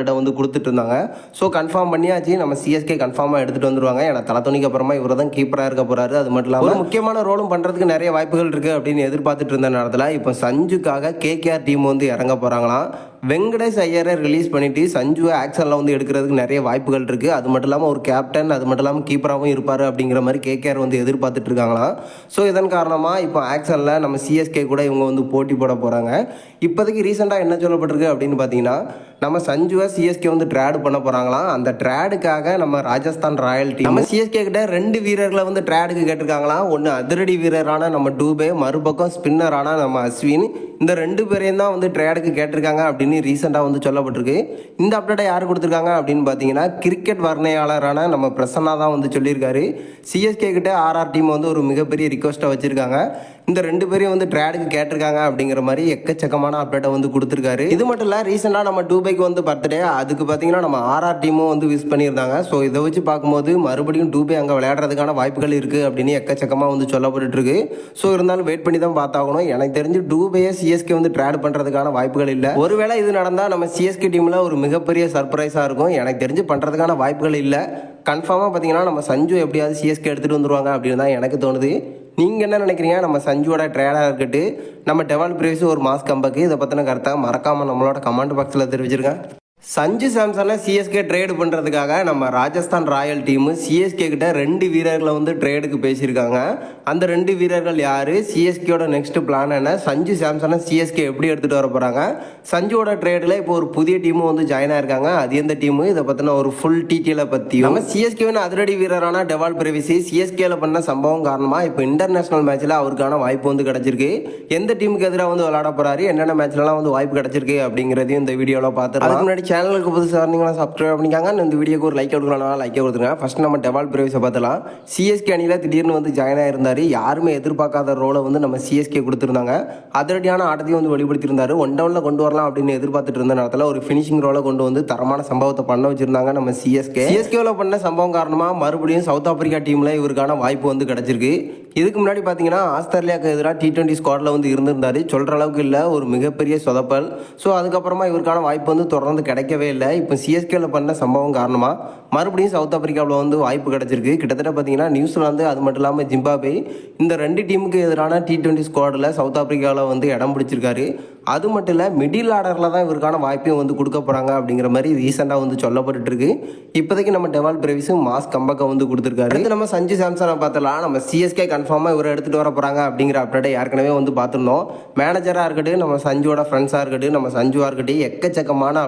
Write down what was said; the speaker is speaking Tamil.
கிட்ட வந்து கொடுத்துட்டு இருந்தாங்க ஸோ கன்ஃபார்ம் பண்ணியாச்சு. நம்ம சிஎஸ்கே கன்ஃபார்மாக எடுத்துகிட்டு வந்துருவாங்க. ஏன்னா தலத்தோனிக்கு அப்புறமா இவர் தான் கீப்பராக இருக்க போகிறாரு அது மட்டும் இல்லாமல் முக்கியமான ரோலும் பண்ணுறதுக்கு நிறைய வாய்ப்புகள் இருக்குது அப்படின்னு எதிர்பார்த்துட்டு இருந்த நேரத்தில் இப்போ சஞ்சுக்காக கேகேஆர் டீம் வந்து இறங்க போகிறாங்களாம் வெங்கடேஷ் ஐயரை ரிலீஸ் பண்ணிவிட்டு சஞ்சுவை ஆக்ஷனில் வந்து எடுக்கிறதுக்கு நிறைய வாய்ப்புகள் இருக்குது அது மட்டும் இல்லாமல் ஒரு கேப்டன் அது மட்டும் இல்லாமல் கீப்பராகவும் இருப்பார் அப்படிங்கிற மாதிரி கேகேஆர் வந்து எதிர்பார்த்துட்டு இருக்காங்களாம். ஸோ இதன் காரணமாக இப்போ ஆக்ஷனில் நம்ம சிஎஸ்கே கூட இவங்க வந்து போட்டி போட போகிறாங்க இப்போதைக்கு ரீசெண்டாக என்ன சொல்லப்பட்டிருக்கு அப்படின்னு பார்த்தீங்கன்னா நம்ம சஞ்சுவை சிஎஸ்கே வந்து ட்ராடு பண்ண போகிறாங்களாம் அந்த ட்ராடுக்காக நம்ம ராஜஸ்தான் ராயல் டீம் நம்ம சிஎஸ்கே கிட்ட ரெண்டு வீரர்களை வந்து ட்ராடுக்கு கேட்டிருக்காங்களாம். ஒன்று அதிரடி வீரரான நம்ம டூபே மறுபக்கம் ஸ்பின்னரான நம்ம அஸ்வின். இந்த ரெண்டு பேரையும் தான் வந்து ட்ரேடுக்கு கேட்டிருக்காங்க அப்படின்னு ரீசெண்டாக வந்து சொல்லப்பட்டிருக்கு. இந்த அப்டேட்டை யார் கொடுத்துருக்காங்க அப்படின்னு பார்த்தீங்கன்னா கிரிக்கெட் வர்ணையாளரான நம்ம பிரசன்னா தான் வந்து சொல்லியிருக்காரு. சிஎஸ்கே கிட்ட ஆர்ஆர் டீம் வந்து ஒரு மிகப்பெரிய ரிக்வஸ்ட்டை வச்சுருக்காங்க. இந்த ரெண்டு பேரையும் வந்து ட்ராடுக்கு கேட்டிருக்காங்க அப்படிங்கிற மாதிரி எக்கச்சக்கமான அப்டேட்டை வந்து கொடுத்துருக்காரு. இது மட்டும் இல்லை ரீசெண்டாக நம்ம டூபைக்கு வந்து பர்த்டே அதுக்கு பார்த்தீங்கன்னா நம்ம ஆர்ஆர் டீமும் வந்து விஷ் பண்ணியிருந்தாங்க. ஸோ இதை வச்சு பார்க்கும்போது மறுபடியும் டூபை அங்கே விளையாடுறதுக்கான வாய்ப்புகள் இருக்குது அப்படின்னு எக்கச்சக்கமாக வந்து சொல்லப்பட்டு இருக்கு ஸோ இருந்தாலும் வெயிட் பண்ணி தான் பார்த்தாகணும். எனக்கு தெரிஞ்சு டூபையை சிஎஸ்கே வந்து ட்ராட் பண்ணுறதுக்கான வாய்ப்புகள் இல்லை. ஒருவேளை இது நடந்தால் நம்ம சிஎஸ்கே டீமில் ஒரு மிகப்பெரிய சர்ப்ரைஸாக இருக்கும். எனக்கு தெரிஞ்சு பண்ணுறதுக்கான வாய்ப்புகள் இல்லை. கன்ஃபார்மாக பார்த்தீங்கன்னா நம்ம சஞ்சு எப்படியாவது சிஎஸ்கே எடுத்துகிட்டு வந்துருவாங்க அப்படின்னு தான் எனக்கு தோணுது. நீங்கள் என்ன நினைக்கிறீங்க? நம்ம சஞ்சுவோட ட்ரேடாக இருக்கட்டு நம்ம டெவால் பிரேஸ் ஒரு மாஸ் கம்பக்கு இதை பற்றின கருத்தாக மறக்காமல் நம்மளோட கமெண்ட் பாக்ஸில் தெரிவிச்சிருக்கேன் சஞ்சு சாம்சனை சிஎஸ்கே ட்ரேடு பண்ணுறதுக்காக நம்ம ராஜஸ்தான் ராயல் டீமு சிஎஸ்கே கிட்ட ரெண்டு வீரர்களை வந்து ட்ரேடுக்கு பேசியிருக்காங்க. அந்த ரெண்டு வீரர்கள் யார்? சிஎஸ்கேயோட நெக்ஸ்ட் பிளான் என்ன? சஞ்சு சாம்சனை சிஎஸ்கே எப்படி எடுத்துகிட்டு வர போகிறாங்க சஞ்சுவோட ட்ரேடில் இப்போ ஒரு புதிய டீமும் வந்து ஜாயின் ஆயிருக்காங்க. அது எந்த டீமு இதை பற்றின ஒரு ஃபுல் டீட்டெயிலை பற்றி நம்ம சிஎஸ்கேவின் அதிரடி வீரரான டெவால் பிரவிசி சிஎஸ்கேல பண்ண சம்பவம் காரணமாக இப்போ இன்டர்நேஷனல் மேட்ச்சில் அவருக்கான வாய்ப்பு வந்து கிடச்சிருக்கு. எந்த டீமுக்கு எதிராக வந்து விளையாட போகிறாரு என்னென்ன மேட்ச்லலாம் வந்து வாய்ப்பு கிடச்சிருக்கு அப்படிங்கிறதையும் இந்த வீடியோவில் பார்த்துருக்கோம் அதுக்கு முன்னாடி சேனலுக்கு புதுசாக இருந்தீங்கன்னா சப்ஸ்கிரைப் பண்ணிக்காங்க. இந்த வீடியோக்கு ஒரு லைக் கொடுக்கலாம் லைக் கொடுத்துருங்க. ஃபஸ்ட் நம்ம டெவால் பிரேவிஸை பார்த்தலாம் சிஎஸ்கே அணியில் திடீர்னு வந்து ஜாயின் ஆயிருந்தாரு. யாருமே எதிர்பார்க்காத ரோலை வந்து நம்ம சிஎஸ்கே கொடுத்துருந்தாங்க. அதிரடியான ஆட்டத்தையும் வந்து வெளிப்படுத்தியிருந்தார். ஒன் டவுனில் கொண்டு வரலாம் அப்படின்னு எதிர்பார்த்துட்டு இருந்த நேரத்தில் ஒரு ஃபினிஷிங் ரோலை கொண்டு வந்து தரமான சம்பவத்தை பண்ண வச்சிருந்தாங்க நம்ம சிஎஸ்கே சிஎஸ்கேவில் பண்ண சம்பவம் காரணமாக மறுபடியும் சவுத் ஆப்பிரிக்கா டீமில் இவருக்கான வாய்ப்பு வந்து கிடச்சிருக்கு. இதுக்கு முன்னாடி பார்த்தீங்கன்னா ஆஸ்திரேலியாவுக்கு எதிராக டி டுவெண்ட்டி ஸ்குவாடில் வந்து இருந்திருந்தாரு. சொல்கிற அளவுக்கு இல்லை ஒரு மிகப்பெரிய சொதப்பல். ஸோ அதுக்கப்புறமா இவருக்கான வாய்ப்பு வந்து தொடர்ந்து கிடைக்கவே இல்லை. இப்போ சிஎஸ்கேல பண்ண சம்பவம் காரணமாக மறுபடியும் சவுத் ஆப்பிரிக்காவில் வந்து வாய்ப்பு கிடச்சிருக்கு. கிட்டத்தட்ட பார்த்தீங்கன்னா நியூசிலாந்து அது மட்டும் இல்லாமல் ஜிம்பாபே இந்த ரெண்டு டீமுக்கு எதிரான டி டுவெண்ட்டி ஸ்குவாடில் சவுத் ஆப்பிரிக்காவில் வந்து இடம் பிடிச்சிருக்காரு. அது மட்டும் இல்லை மிடில் ஆர்டரில் தான் இவருக்கான வாய்ப்பையும் வந்து கொடுக்க போகிறாங்க அப்படிங்கிற மாதிரி ரீசெண்டாக வந்து சொல்லப்பட்டுருக்கு இப்போதைக்கு நம்ம டெவால் பிரவிஸும் மாஸ் கம்பக்கை வந்து கொடுத்துருக்காரு. அடுத்து நம்ம சஞ்சு சாம்சனை பார்த்தலாம் நம்ம சிஎஸ்கே கன்ஃபார்மாக இவரை எடுத்துகிட்டு வர போகிறாங்க அப்படிங்கிற அப்டேட்டை ஏற்கனவே வந்து பார்த்துருந்தோம். மேனேஜராக இருக்கட்டும் நம்ம சஞ்சுவோட ஃப்ரெண்ட்ஸாக இருக்கட்டும் நம்ம சஞ்சுவாக இருக்கட்டும் எக்கச்சக்கமான